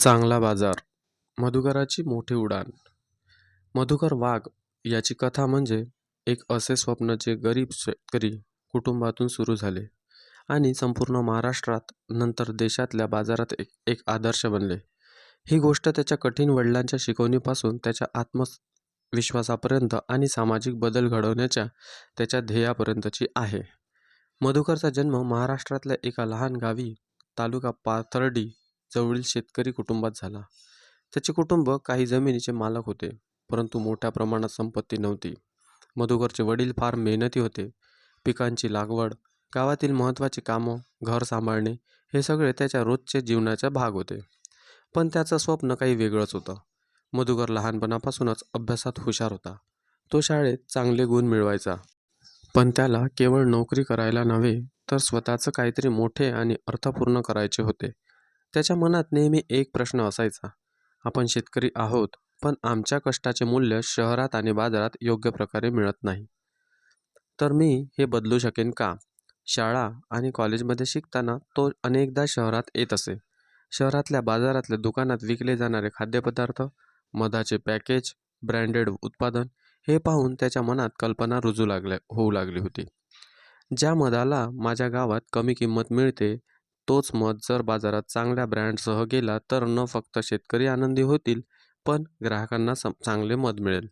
चांगला बाजार मधुकराची मोठी उडाण मधुकर वाघ याची कथा म्हणजे एक असे स्वप्न जे गरीब शेतकरी कुटुंबातून सुरू झाले आणि संपूर्ण महाराष्ट्रात नंतर देशातल्या बाजारात एक एक आदर्श बनले. ही गोष्ट त्याच्या कठीण वडिलांच्या शिकवणीपासून त्याच्या आत्मविश्वासापर्यंत आणि सामाजिक बदल घडवण्याच्या त्याच्या ध्येयापर्यंतची आहे. मधुकरचा जन्म महाराष्ट्रातल्या एका लहान गावी तालुका पाथर्डी जवळील शेतकरी कुटुंबात झाला. त्याचे कुटुंब काही जमिनीचे मालक होते परंतु मोठ्या प्रमाणात संपत्ती नव्हती. मधुकरचे वडील फार मेहनती होते. पिकांची लागवड गावातील महत्त्वाची कामं घर सांभाळणे हे सगळे त्याच्या रोजचे जीवनाचा भाग होते. पण त्याचं स्वप्न काही वेगळंच होतं. मधुकर लहानपणापासूनच अभ्यासात हुशार होता. तो शाळेत चांगले गुण मिळवायचा. पण त्याला केवळ नोकरी करायला नव्हे तर स्वतःचं काहीतरी मोठे आणि अर्थपूर्ण करायचे होते. त्याच्या मनात नेहमी एक प्रश्न असायचा. आपण शेतकरी आहोत पण आमच्या कष्टाचे मूल्य शहरात आणि बाजारात योग्य प्रकारे मिळत नाही. तर मी हे बदलू शकेन का? शाळा आणि कॉलेजमध्ये शिकताना तो अनेकदा शहरात येत असे. शहरातल्या बाजारातल्या दुकानात विकले जाणारे खाद्यपदार्थ मधाचे पॅकेज ब्रँडेड उत्पादन हे पाहून त्याच्या मनात कल्पना रुजू लागल्या होऊ लागली होती. ज्या मधाला माझ्या गावात कमी किंमत मिळते तोच मध जर बाजारात चांगल्या ब्रँडसह गेला तर न फक्त शेतकरी आनंदी होतील पण ग्राहकांना सम चांगले मध मिळेल.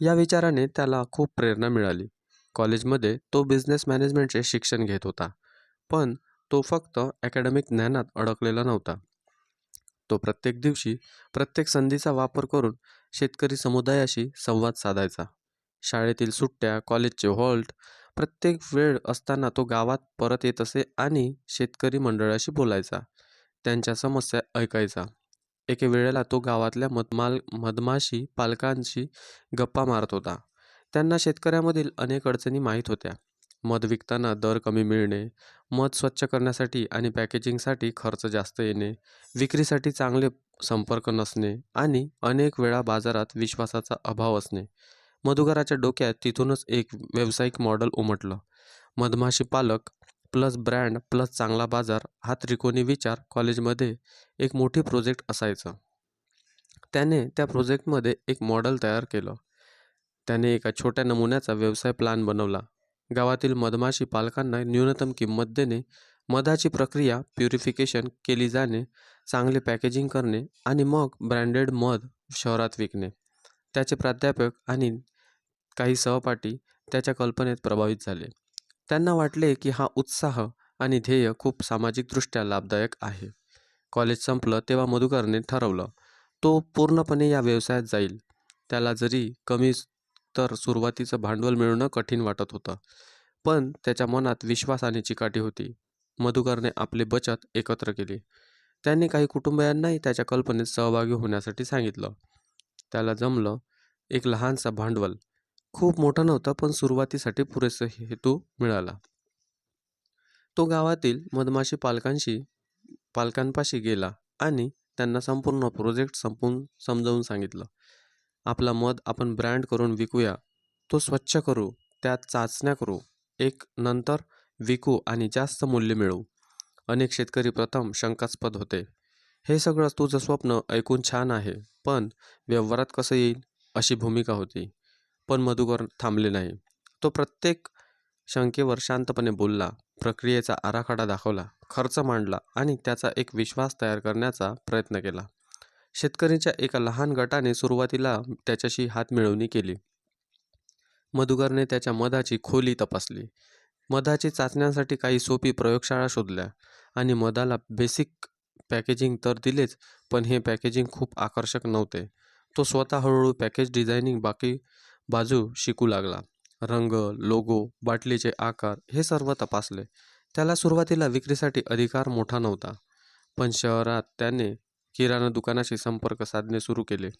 या विचाराने त्याला खूप प्रेरणा मिळाली. कॉलेजमध्ये तो बिझनेस मॅनेजमेंटचे शिक्षण घेत होता पण तो फक्त अकॅडमिक ज्ञानात अडकलेला नव्हता. तो प्रत्येक दिवशी प्रत्येक संधीचा वापर करून शेतकरी समुदायाशी संवाद साधायचा. शाळेतील सुट्ट्या कॉलेजचे हॉल्ट प्रत्येक वेळ असताना तो गावात परत येत असे आणि शेतकरी मंडळाशी बोलायचा. त्यांच्या समस्या ऐकायचा. एके वेळेला तो गावातल्या मधमाल मधमाशी पालकांशी गप्पा मारत होता. त्यांना शेतकऱ्यामधील अनेक अडचणी माहीत होत्या. मध विकताना दर कमी मिळणे मध स्वच्छ करण्यासाठी आणि पॅकेजिंगसाठी खर्च जास्त येणे विक्रीसाठी चांगले संपर्क नसणे आणि अनेक वेळा बाजारात विश्वासाचा अभाव असणे. मधुकराच्या डोक्यात तिथूनच एक व्यावसायिक मॉडेल उमटलं. मधमाशी पालक प्लस ब्रँड प्लस चांगला बाजार हा त्रिकोणी विचार कॉलेजमध्ये एक मोठी प्रोजेक्ट असायचं. त्याने त्या प्रोजेक्टमध्ये एक मॉडेल तयार केलं. त्याने एका छोट्या नमुन्याचा व्यवसाय प्लॅन बनवला. गावातील मधमाशी पालकांना न्यूनतम किंमत देणे मधाची प्रक्रिया प्युरिफिकेशन केली जाणे चांगले पॅकेजिंग करणे आणि मग ब्रँडेड मध शहरात विकणे. त्याचे प्राध्यापक आणि काही सहपाठी त्याच्या कल्पनेत प्रभावित झाले. त्यांना वाटले की हा उत्साह आणि ध्येय खूप सामाजिकदृष्ट्या लाभदायक आहे. कॉलेज संपलं तेव्हा मधुकरने ठरवलं तो पूर्णपणे या व्यवसायात जाईल. त्याला जरी कमी तर सुरुवातीचं भांडवल मिळवणं कठीण वाटत होतं पण त्याच्या मनात विश्वास आणि चिकाटी होती. मधुकरने आपली बचत एकत्र केली. त्यांनी काही कुटुंबियांनाही त्याच्या कल्पनेत सहभागी होण्यासाठी सांगितलं. त्याला जमलं एक लहानसा भांडवल खूप मोठा नव्हता पण सुरुवातीसाठी पुरेसा हेतू मिळाला. तो गावातील मधमाशी पालकांशी पालकांपाशी गेला आणि त्यांना संपूर्ण प्रोजेक्ट संपून समजावून सांगितलं. आपला मध आपण ब्रँड करून विकूया. तो स्वच्छ करू त्यात चाचण्या करू. एक नंतर विकू आणि जास्त मूल्य मिळवू. अनेक शेतकरी प्रथम शंकास्पद होते. हे सगळं तुझं स्वप्न ऐकून छान आहे पण व्यवहारात कसं येईल अशी भूमिका होती. पण मधुकर थांबले नाही. तो प्रत्येक शंकेवर शांतपणे बोलला प्रक्रियेचा आराखडा दाखवला खर्च मांडला आणि त्याचा एक विश्वास तयार करण्याचा प्रयत्न केला. शेतकरीच्या एका लहान गटाने सुरुवातीला त्याच्याशी हात मिळवणी केली. मधुकरने त्याच्या मधाची खोली तपासली. मधाची चाचण्यांसाठी काही सोपी प्रयोगशाळा शोधल्या आणि मधाला बेसिक पॅकेजिंग तर दिलेच पण हे पॅकेजिंग खूप आकर्षक नव्हते. तो स्वतः हळूहळू पॅकेज डिझायनिंग बाकी बाजू शिकू लागला. रंग लोगो बाटलीचे आकार हे सर्व तपासले. त्याला सुरुवातीला विक्रीसाठी अधिकार मोठा नव्हता पण शहरात त्याने किराणा दुकानाशी संपर्क साधणे सुरू केले.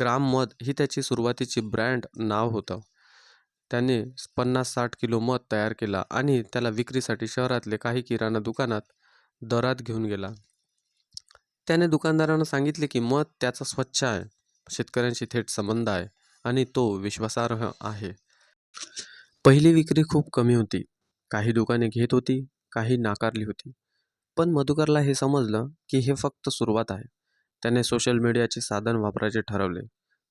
ग्राम मध ही त्याची सुरुवातीची ब्रँड नाव होतं. त्याने पन्नास साठ किलो मध तयार केला आणि त्याला विक्रीसाठी शहरातले काही किराणा दुकानात दरात घेऊन गेला. त्याने दुकानदारांना सांगितले की मध त्याचा स्वच्छ आहे. शेतकऱ्यांशी थेट संबंध आहे. आणि तो विश्वासार्ह आहे. पहिली विक्री खूप कमी होती. काही दुकाने घेत होती काही नाकारली होती. पण मधुकरला हे समजलं की हे फक्त सुरुवात आहे. त्याने सोशल मीडियाचे साधन वापरायचे ठरवले.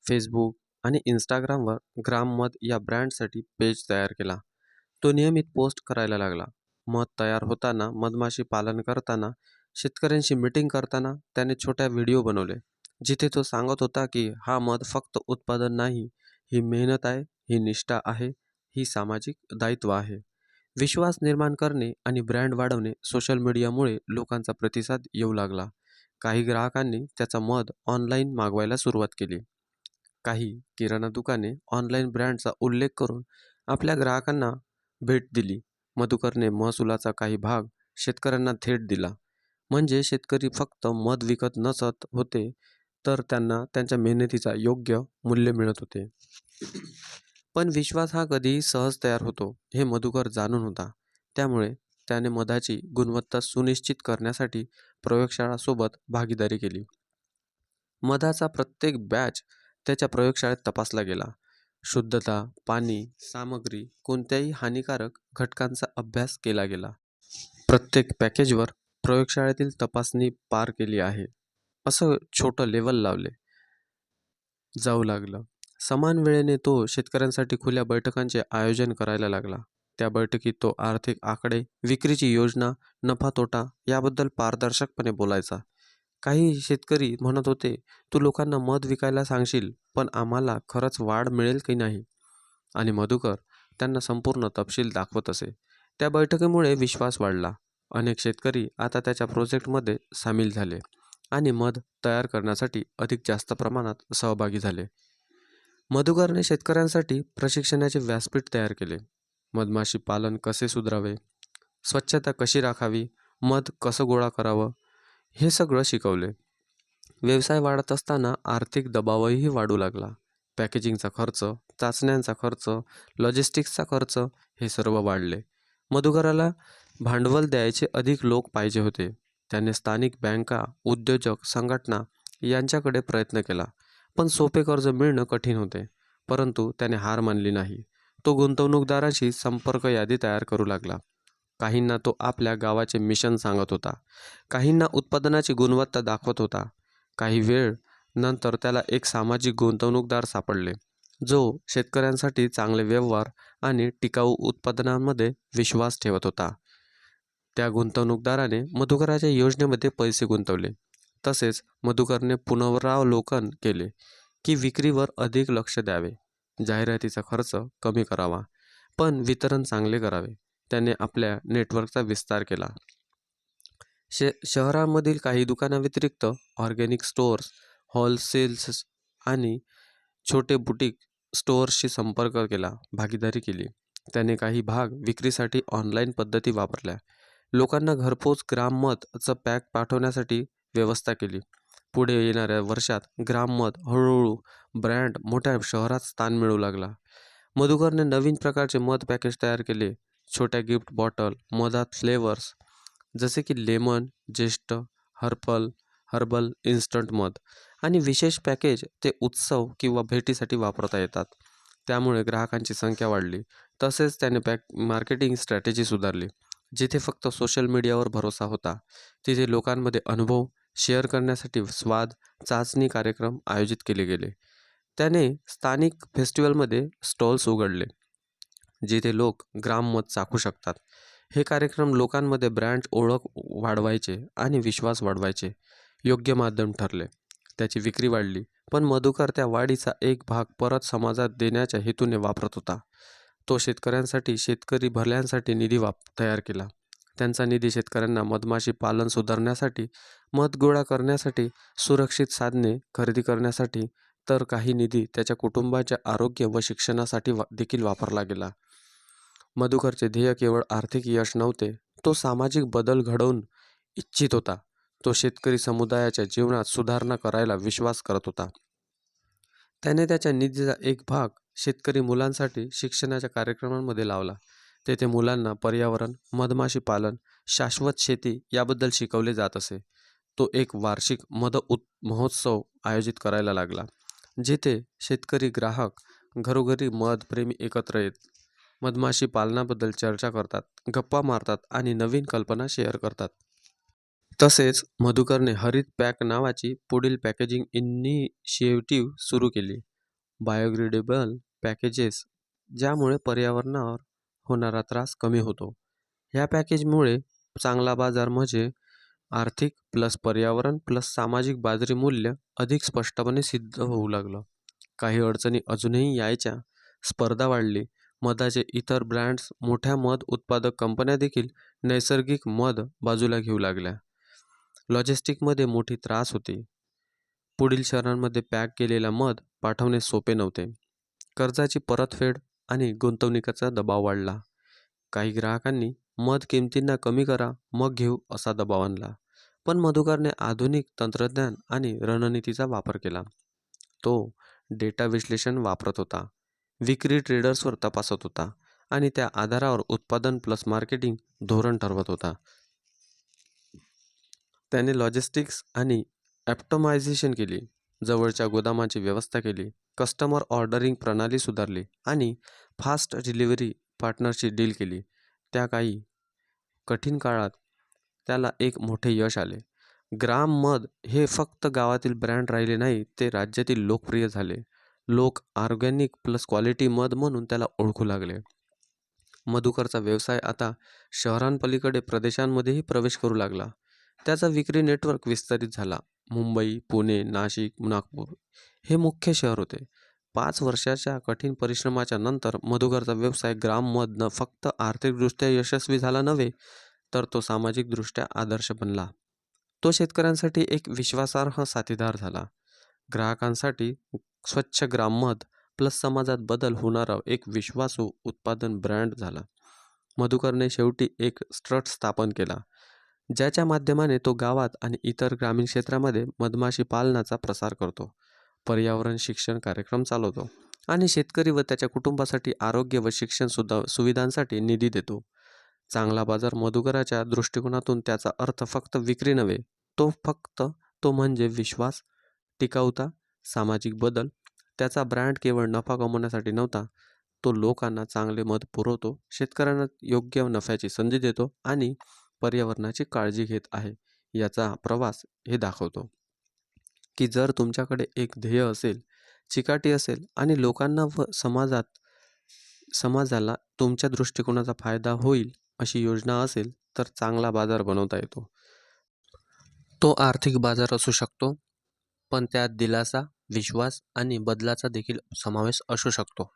फेसबुक आणि इंस्टाग्रामवर ग्राममध या ब्रँडसाठी पेज तयार केला. तो नियमित पोस्ट करायला लागला. मध तयार होताना मधमाशी पालन करताना शेतकऱ्यांशी मीटिंग करताना त्याने छोट्या व्हिडिओ बनवले. जिथे तो सांगत होता की हा मध फक्त उत्पादन नाही ही मेहनत आहे ही निष्ठा आहे ही सामाजिक दायित्व आहे. विश्वास निर्माण करणे आणि ब्रँड वाढवणे सोशल मीडियामुळे लोकांचा प्रतिसाद येऊ लागला. काही ग्राहकांनी त्याचा मध ऑनलाईन मागवायला सुरुवात केली. काही किराणा दुकाने ऑनलाईन ब्रँडचा उल्लेख करून आपल्या ग्राहकांना भेट दिली. मधुकरने महसुलाचा काही भाग शेतकऱ्यांना थेट दिला. म्हणजे शेतकरी फक्त मध विकत नसत होते तर त्यांना त्यांच्या मेहनतीचा योग्य मूल्य मिळत होते. पण विश्वास हा कधीही सहज तयार होतो हे मधुकर जाणून होता. त्यामुळे त्याने मधाची गुणवत्ता सुनिश्चित करण्यासाठी प्रयोगशाळासोबत भागीदारी केली. मधाचा प्रत्येक बॅच त्याच्या प्रयोगशाळेत तपासला गेला. शुद्धता पाणी सामग्री कोणत्याही हानिकारक घटकांचा अभ्यास केला गेला. प्रत्येक पॅकेजवर प्रयोगशाळेतील तपासणी पार केली आहे. असं छोटं लेवल लावले. जाऊ लागलं. समान वेळेने तो शेतकऱ्यांसाठी खुल्या बैठकांचे आयोजन करायला लागला. त्या बैठकीत तो आर्थिक आकडे विक्रीची योजना नफा तोटा याबद्दल पारदर्शकपणे बोलायचा. काही शेतकरी म्हणत होते तू लोकांना मध विकायला सांगशील पण आम्हाला खरंच वाढ मिळेल की नाही? आणि मधुकर त्यांना संपूर्ण तपशील दाखवत असे. त्या बैठकीमुळे विश्वास वाढला. अनेक शेतकरी आता त्याच्या प्रोजेक्टमध्ये सामील झाले. आणि मध तयार करण्यासाठी अधिक जास्त प्रमाणात सहभागी झाले. मधुकरने शेतकऱ्यांसाठी प्रशिक्षणाचे व्यासपीठ तयार केले. मधमाशी पालन कसे सुधारावे? स्वच्छता कशी राखावी? मध कसं गोळा करावं? हे सगळं शिकवले. व्यवसाय वाढत असताना आर्थिक दबावही वाढू लागला. पॅकेजिंगचा खर्च चाचण्यांचा खर्च लॉजिस्टिक्सचा खर्च हे सर्व वाढले. मधुकराला भांडवल द्यायचे अधिक लोक पाहिजे होते. त्याने स्थानिक बँका उद्योजक संघटना यांच्याकडे प्रयत्न केला. पण सोपे कर्ज मिळणं कठीण होते. परंतु त्याने हार मानली नाही. तो गुंतवणूकदारांशी संपर्क यादी तयार करू लागला. काहींना तो आपल्या गावाचे मिशन सांगत होता. काहींना उत्पादनाची गुणवत्ता दाखवत होता. काही वेळ नंतर त्याला एक सामाजिक गुंतवणूकदार सापडले जो शेतकऱ्यांसाठी चांगले व्यवहार आणि टिकाऊ उत्पादनांमध्ये विश्वास ठेवत होता. त्या गुंतवणूकदाराने मधुकराच्या योजनेमध्ये पैसे गुंतवले. तसेच मधुकरने पुनरावलोकन केले की विक्रीवर अधिक लक्ष द्यावे. जाहिरातीचा खर्च कमी करावा पण वितरण चांगले करावे. त्याने आपल्या नेटवर्कचा विस्तार केला. शे शहरामधील काही दुकानाव्यतिरिक्त ऑर्गॅनिक स्टोअर्स होलसेल्स आणि छोटे बुटीक स्टोअर्सशी संपर्क केला भागीदारी केली. त्याने काही भाग विक्रीसाठी ऑनलाईन पद्धती वापरल्या. लोकांना घरपोच ग्राममतचं पॅक पाठवण्यासाठी व्यवस्था केली. पुढे येणाऱ्या वर्षात ग्राममत हळूहळू ब्रँड मोठ्या शहरात स्थान मिळू लागला. मधुकरने नवीन प्रकारचे मध पॅकेज तयार केले. छोट्या गिफ्ट बॉटल मधात फ्लेवर्स जसे की लेमन ज्येष्ठ हर्पल हर्बल इन्स्टंट मध आणि विशेष पॅकेज ते उत्सव किंवा भेटीसाठी वापरता येतात. त्यामुळे ग्राहकांची संख्या वाढली. तसेच त्याने पॅक मार्केटिंग स्ट्रॅटेजी सुधारली. जिथे फक्त सोशल मीडियावर भरोसा होता तिथे लोकांमध्ये अनुभव शेअर करण्यासाठी स्वाद चाचणी कार्यक्रम आयोजित केले गेले. त्याने स्थानिक फेस्टिवलमध्ये स्टॉल्स उघडले जिथे लोक ग्राममत चाखू शकतात. हे कार्यक्रम लोकांमध्ये ब्रँड ओळख वाढवायचे आणि विश्वास वाढवायचे योग्य माध्यम ठरले. त्याची विक्री वाढली पण मधुकर त्या वाढीचा एक भाग परत समाजात देण्याच्या हेतूने वापरत होता. तो शेतकऱ्यांसाठी शेतकरी भरल्यांसाठी निधी वाप तयार केला. त्यांचा निधी शेतकऱ्यांना मधमाशी पालन सुधारण्यासाठी मध गोळा करण्यासाठी सुरक्षित साधने खरेदी करण्यासाठी तर काही निधी त्याच्या कुटुंबाच्या आरोग्य व शिक्षणासाठी वा देखील वापरला गेला. मधुकरचे ध्येय केवळ आर्थिक यश नव्हते तो सामाजिक बदल घडवून इच्छित होता. तो शेतकरी समुदायाच्या जीवनात सुधारणा करायला विश्वास करत होता. त्याने त्याच्या निधीचा एक भाग शेतकरी मुलांसाठी शिक्षणाच्या कार्यक्रमांमध्ये लावला. तेथे मुलांना पर्यावरण मधमाशी पालन शाश्वत शेती याबद्दल शिकवले जात असे. तो एक वार्षिक मध उत महोत्सव आयोजित करायला लागला जिथे शेतकरी ग्राहक घरोघरी मधप्रेमी एकत्र येत मधमाशी पालनाबद्दल चर्चा करतात गप्पा मारतात आणि नवीन कल्पना शेअर करतात. तसेच मधुकरने हरित पॅक नावाची पुढील पॅकेजिंग इनिशिएटिव्ह सुरू केली. बायोग्रेडेबल पॅकेजेस ज्यामुळे पर्यावरणावर होणारा त्रास कमी होतो. ह्या पॅकेजमुळे चांगला बाजार म्हणजे आर्थिक प्लस पर्यावरण प्लस सामाजिक बाजरी मूल्य अधिक स्पष्टपणे सिद्ध होऊ लागलं. काही अडचणी अजूनही यायच्या. स्पर्धा वाढली. मधाचे इतर ब्रँड्स मोठ्या मध उत्पादक कंपन्या देखील नैसर्गिक मध बाजूला घेऊ लागल्या. लॉजिस्टिकमध्ये मोठी त्रास होती. पुढील शहरांमध्ये पॅक केलेला मध पाठवणे सोपे नव्हते. कर्जाची परतफेड आणि गुंतवणुकीचा दबाव वाढला. काही ग्राहकांनी मध किंमतींना कमी करा मग घेऊ असा दबाव आणला. पण मधुकरने आधुनिक तंत्रज्ञान आणि रणनीतीचा वापर केला. तो डेटा विश्लेषण वापरत होता. विक्री ट्रेडर्सवर तपासत होता आणि त्या आधारावर उत्पादन प्लस मार्केटिंग धोरण ठरवत होता. त्याने लॉजिस्टिक्स आणि ॲप्टोमायझेशन केली. जवळच्या गोदामाची व्यवस्था केली. कस्टमर ऑर्डरिंग प्रणाली सुधारली आणि फास्ट डिलिव्हरी पार्टनरशी डील केली. त्या काही कठीण काळात त्याला एक मोठे यश आले. ग्राम मध हे फक्त गावातील ब्रँड राहिले नाही ते राज्यातील लोकप्रिय झाले. लोक ऑर्गॅनिक प्लस क्वालिटी मध म्हणून त्याला ओळखू लागले. मधुकरचा व्यवसाय आता शहरांपलीकडे प्रदेशांमध्येही प्रवेश करू लागला. त्याचा विक्री नेटवर्क विस्तारित झाला. मुंबई, पुणे, नाशिक, नागपूर हे मुख्य शहर होते. पाच वर्षाच्या कठीण परिश्रमाच्या नंतर मधुकरचा व्यवसाय ग्राममधनं फक्त आर्थिकदृष्ट्या यशस्वी झाला नव्हे तर तो सामाजिकदृष्ट्या आदर्श बनला. तो शेतकऱ्यांसाठी एक विश्वासार्ह साथीदार झाला. ग्राहकांसाठी स्वच्छ ग्राममध प्लस समाजात बदल होणारा एक विश्वासू उत्पादन ब्रँड झाला. मधुकरने शेवटी एक स्ट्रट स्थापन केला, ज्याच्या माध्यमाने तो गावात आणि इतर ग्रामीण क्षेत्रामध्ये मधमाशी पालनाचा प्रसार करतो, पर्यावरण शिक्षण कार्यक्रम चालवतो आणि शेतकरी व त्याच्या कुटुंबासाठी आरोग्य व शिक्षण सुविधांसाठी निधी देतो. चांगला बाजार मधुकराच्या दृष्टिकोनातून त्याचा अर्थ फक्त विक्री नव्हे, तो फक्त तो म्हणजे विश्वास, टिकाऊता, सामाजिक बदल. त्याचा ब्रँड केवळ नफा कमवण्यासाठी नव्हता, तो लोकांना चांगले मध पुरवतो, शेतकऱ्यांना योग्य नफ्याची संधी देतो आणि पर्यावरणाची काळजी घेत आहे याचा प्रवास हे दाखवतो. की जर तुमच्याकडे एक ध्येय असेल, चिकाटी असेल आणि लोकांना व समाजात समाजाला तुमच्या दृष्टिकोनाचा फायदा होईल अशी योजना असेल तर चांगला बाजार बनवता येतो. तो आर्थिक बाजार असू शकतो, पण त्यात दिलासा, विश्वास आणि बदलाचा देखील समावेश असू शकतो.